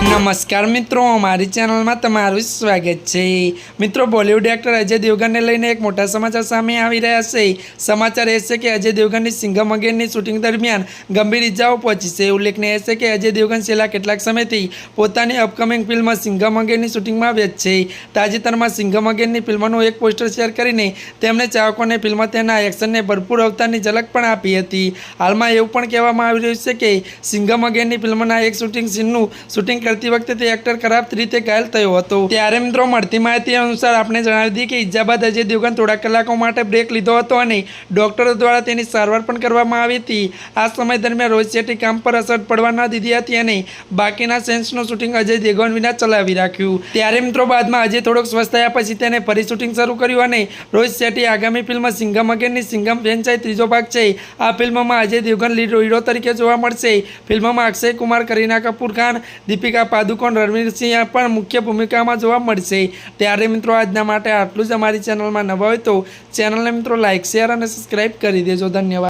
નમસ્કાર મિત્રો, મારી ચેનલમાં તમારું સ્વાગત છે. મિત્રો, બોલિવૂડ એક્ટર અજય દેવગનને લઈને એક મોટા સમાચાર સામે આવી રહ્યા છે. સમાચાર એ છે કે અજય દેવગનની સિંઘમ અગેનની શૂટિંગ દરમિયાન ગંભીર ઇજાઓ પહોંચી છે. ઉલ્લેખનીય છે કે અજય દેવગન છેલ્લા કેટલાક સમયથી પોતાની અપકમિંગ ફિલ્મ સિંઘમ અગેનની શૂટિંગમાં વ્યસ્ત છે. તાજેતરમાં સિંઘમ અગેનની ફિલ્મનું એક પોસ્ટર શેર કરીને તેમણે ચાહકોને ફિલ્મ તેના એક્શનને ભરપૂર અવતારની ઝલક પણ આપી હતી. હાલમાં એવું પણ કહેવામાં આવી રહ્યું છે કે સિંઘમ અગેનની ફિલ્મના એક શૂટિંગ સીનનું શૂટિંગ કરતી વખતે તે એક્ટર ખરાબ રીતે ઘાયલ થયો હતો. ત્યારે મિત્રો મળતી માહિતી અનુસાર આપણે જણાવી દીધી કે ઇજા બાદ અજય દેવગન થોડા કલાકો માટે બ્રેક લીધો હતો અને ડોક્ટરો દ્વારા તેની સારવાર પણ કરવામાં આવી હતી. આ સમય દરમિયાન રોહિત શેટ્ટી કામ પર અસર પડવા ન દીધી હતી અને બાકીના સેન્સનું શૂટિંગ અજય દેવગન વિના ચલાવી રાખ્યું. ત્યારે મિત્રો બાદમાં અજય થોડોક સ્વસ્થ થયા પછી તેને ફરી શૂટિંગ શરૂ કર્યું અને રોહિત શેટ્ટી આગામી ફિલ્મ સિંઘમ અગેનની સિંઘમ ફ્રેન્ચાઇઝ ત્રીજો ભાગ છે. આ ફિલ્મમાં અજય દેવગન લીડ હીરો તરીકે જોવા મળશે. ફિલ્મમાં અક્ષય કુમાર, કરીના કપૂર ખાન, દીપિકા પાદુકોણ રણવીર સિંહ પણ મુખ્ય ભૂમિકામાં જોવા મળશે. ત્યારે મિત્રો આજના માટે આટલું જ અમારી ચેનલમાં નવા હોય તો ચેનલને મિત્રો લાઇક શેર અને સબસ્ક્રાઈબ કરી દેજો. ધન્યવાદ.